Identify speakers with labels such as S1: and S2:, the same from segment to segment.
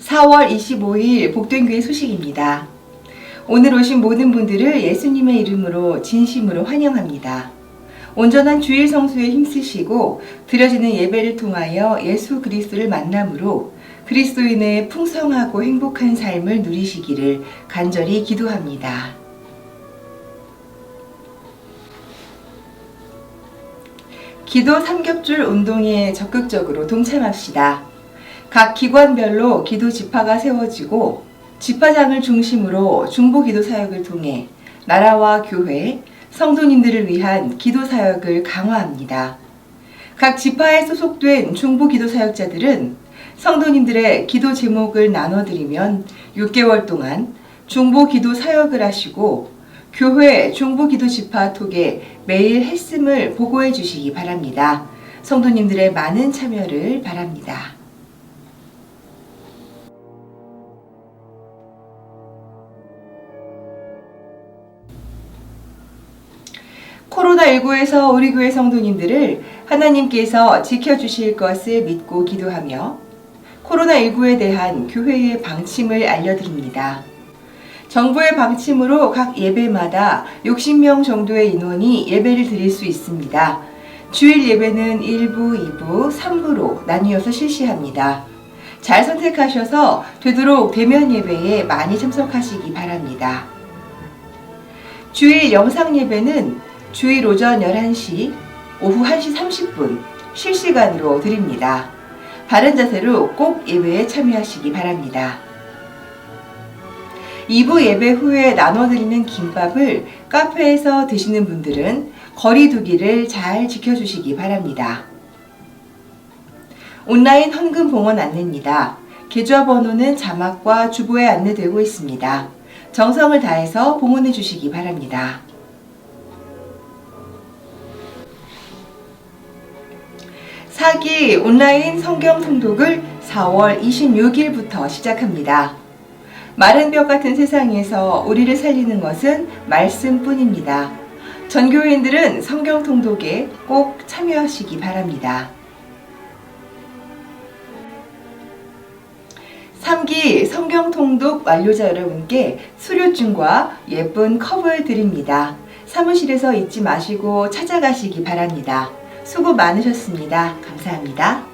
S1: (4월 25일) 복된 교회 소식입니다. 오늘 오신 모든 분들을 예수님의 이름으로 진심으로 환영합니다. 온전한 주일 성수에 힘쓰시고 드려지는 예배를 통하여 예수 그리스도를 만남으로 그리스도인의 풍성하고 행복한 삶을 누리시기를 간절히 기도합니다. 기도 삼겹줄 운동에 적극적으로 동참합시다. 각 기관별로 기도 지파가 세워지고 지파장을 중심으로 중보 기도 사역을 통해 나라와 교회, 성도님들을 위한 기도 사역을 강화합니다. 각 지파에 소속된 중보 기도 사역자들은 성도님들의 기도 제목을 나눠드리면 6개월 동안 중보 기도 사역을 하시고 교회 중보 기도 지파 톡에 매일 했음을 보고해 주시기 바랍니다. 성도님들의 많은 참여를 바랍니다. 코로나19에서 우리 교회 성도님들을 하나님께서 지켜주실 것을 믿고 기도하며 코로나19에 대한 교회의 방침을 알려드립니다. 정부의 방침으로 각 예배마다 60명 정도의 인원이 예배를 드릴 수 있습니다. 주일 예배는 1부, 2부, 3부로 나뉘어서 실시합니다. 잘 선택하셔서 되도록 대면 예배에 많이 참석하시기 바랍니다. 주일 영상 예배는 주일 오전 11시, 오후 1시 30분 실시간으로 드립니다. 바른 자세로 꼭 예배에 참여하시기 바랍니다. 2부 예배 후에 나눠드리는 김밥을 카페에서 드시는 분들은 거리 두기를 잘 지켜주시기 바랍니다. 온라인 헌금 봉헌 안내입니다. 계좌 번호는 자막과 주보에 안내되고 있습니다. 정성을 다해서 봉헌해 주시기 바랍니다. 사기 온라인 성경 통독을 4월 26일부터 시작합니다. 마른 벽 같은 세상에서 우리를 살리는 것은 말씀뿐입니다. 전교인들은 성경 통독에 꼭 참여하시기 바랍니다. 3기 성경 통독 완료자 여러분께 수료증과 예쁜 컵을 드립니다. 사무실에서 잊지 마시고 찾아가시기 바랍니다. 수고 많으셨습니다. 감사합니다.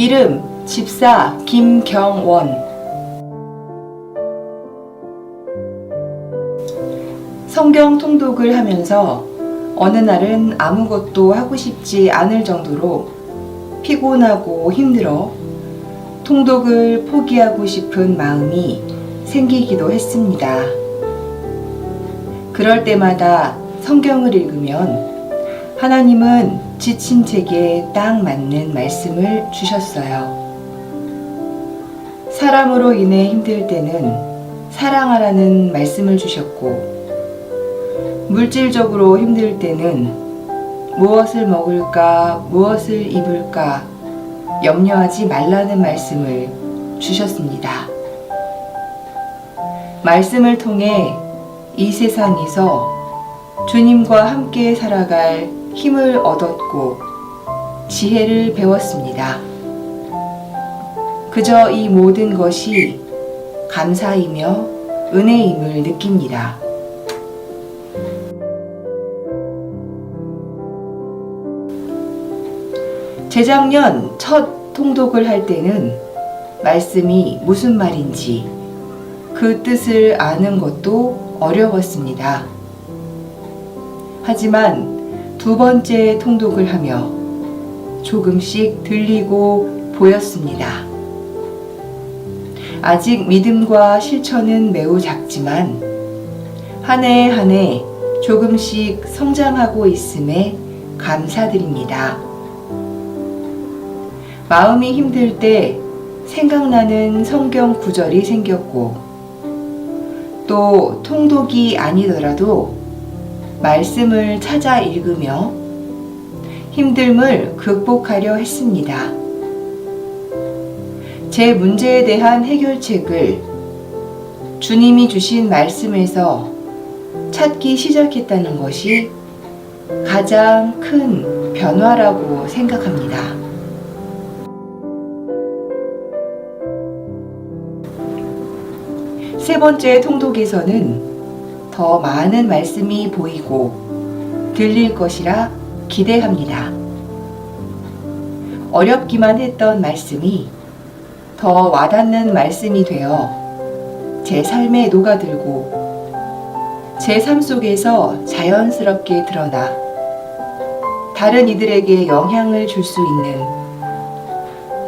S1: 이름 집사 김경원 성경 통독을 하면서 어느 날은 아무것도 하고 싶지 않을 정도로 피곤하고 힘들어 통독을 포기하고 싶은 마음이 생기기도 했습니다. 그럴 때마다 성경을 읽으면 하나님은 지친 제게 딱 맞는 말씀을 주셨어요. 사람으로 인해 힘들 때는 사랑하라는 말씀을 주셨고, 물질적으로 힘들 때는 무엇을 먹을까, 무엇을 입을까 염려하지 말라는 말씀을 주셨습니다. 말씀을 통해 이 세상에서 주님과 함께 살아갈 힘을 얻었고 지혜를 배웠습니다. 그저 이 모든 것이 감사이며 은혜임을 느낍니다. 재작년 첫 통독을 할 때는 말씀이 무슨 말인지 그 뜻을 아는 것도 어려웠습니다. 하지만 두 번째 통독을 하며 조금씩 들리고 보였습니다. 아직 믿음과 실천은 매우 작지만 한 해 한 해 조금씩 성장하고 있음에 감사드립니다. 마음이 힘들 때 생각나는 성경 구절이 생겼고 또 통독이 아니더라도 말씀을 찾아 읽으며 힘듦을 극복하려 했습니다. 제 문제에 대한 해결책을 주님이 주신 말씀에서 찾기 시작했다는 것이 가장 큰 변화라고 생각합니다. 세 번째 통독에서는 더 많은 말씀이 보이고 들릴 것이라 기대합니다. 어렵기만 했던 말씀이 더 와닿는 말씀이 되어 제 삶에 녹아들고 제 삶 속에서 자연스럽게 드러나 다른 이들에게 영향을 줄 수 있는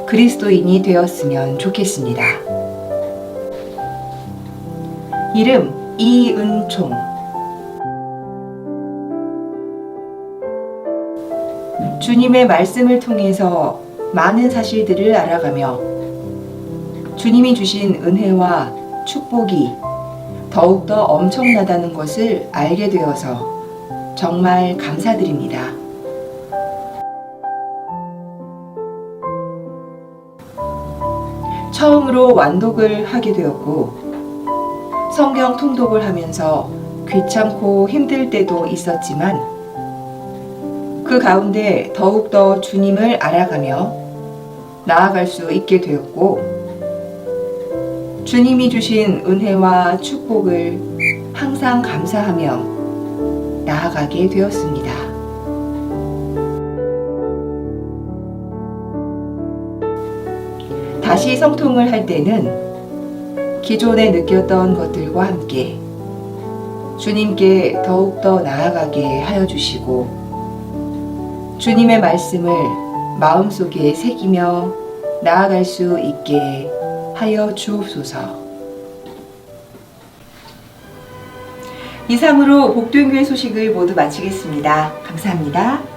S1: 그리스도인이 되었으면 좋겠습니다. 이름 이은총 주님의 말씀을 통해서 많은 사실들을 알아가며 주님이 주신 은혜와 축복이 더욱더 엄청나다는 것을 알게 되어서 정말 감사드립니다. 처음으로 완독을 하게 되었고 성경 통독을 하면서 귀찮고 힘들 때도 있었지만 그 가운데 더욱더 주님을 알아가며 나아갈 수 있게 되었고 주님이 주신 은혜와 축복을 항상 감사하며 나아가게 되었습니다. 다시 성통을 할 때는 기존에 느꼈던 것들과 함께 주님께 더욱더 나아가게 하여 주시고 주님의 말씀을 마음속에 새기며 나아갈 수 있게 하여 주옵소서. 이상으로 복도교회 소식을 모두 마치겠습니다. 감사합니다.